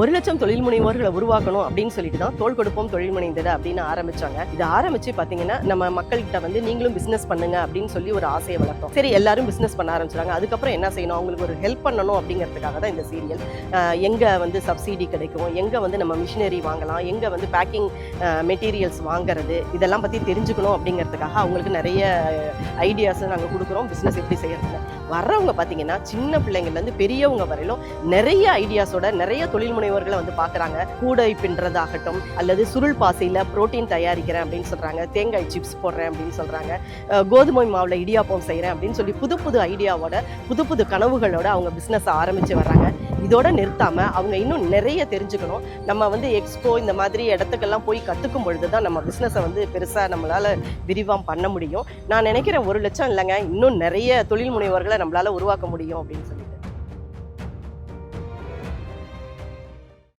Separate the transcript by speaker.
Speaker 1: ஒரு லட்சம் தொழில் முனைவோர்களை உருவாக்கணும் அப்படின்னு சொல்லிட்டு தான் தோல் கொடுப்போம் தொழில் முனைந்தது அப்படின்னு ஆரம்பிச்சாங்க. இது ஆரம்பிச்சு பாத்தீங்கன்னா நம்ம மக்கள்கிட்ட வந்து நீங்களும் பிசினஸ் பண்ணுங்க அப்படின்னு சொல்லி ஒரு ஆசையை வளர்த்தோம். சரி எல்லாரும் பிசினஸ் பண்ண ஆரம்பிச்சாங்க அதுக்கப்புறம் என்ன செய்யணும்? அவங்களுக்கு ஒரு ஹெல்ப் பண்ணணும் அப்படிங்கிறதுக்காக தான் இந்த சீரியல் எங்க வந்து சப்சிடி கிடைக்கும்? எங்க வந்து நம்ம மிஷினரி வாங்கலாம்? எங்க வந்து பேக்கிங் மெட்டீரியல்ஸ் வாங்குறது? இதெல்லாம் பத்தி தெரிஞ்சுக்கணும் அப்படிங்கிறதுக்காக அவங்களுக்கு நிறைய ஐடியாஸ் நாங்கள் கொடுக்குறோம். பிஸ்னஸ் எப்படி செய்யறதுன்னு. வர்றவங்க பார்த்தீங்கன்னா சின்ன பிள்ளைங்கள்லேருந்து பெரியவங்க வரையிலும் நிறைய ஐடியாஸோட நிறைய தொழில் முனைவோர்களை வந்து பார்க்குறாங்க கூடை பின்னுறதாகட்டும் அல்லது சுருள் பாசையில் புரோட்டீன் தயாரிக்கிறேன் அப்படின்னு சொல்கிறாங்க தேங்காய் சிப்ஸ் போடுறேன் அப்படின்னு சொல்கிறாங்க கோதுமை மாவில் இடியாப்பம் செய்கிறேன் அப்படின்னு சொல்லி புது புது ஐடியாவோட புது புது கனவுகளோட அவங்க பிஸ்னஸ் ஆரம்பித்து வர்றாங்க. இதோட நிறுத்தாமல் அவங்க இன்னும் நிறைய தெரிஞ்சுக்கணும். நம்ம வந்து எக்ஸ்போ இந்த மாதிரி இடத்துக்கெல்லாம் போய் கற்றுக்கும் பொழுது தான் நம்ம பிஸ்னஸை வந்து பெருசாக நம்மளால் விரிவாம் பண்ண முடியும். நான் நினைக்கிறேன் ஒரு லட்சம் இல்லைங்க இன்னும் நிறைய தொழில் முனைவர்களை நம்மளால் உருவாக்க முடியும் அப்படின்னு சொல்லி.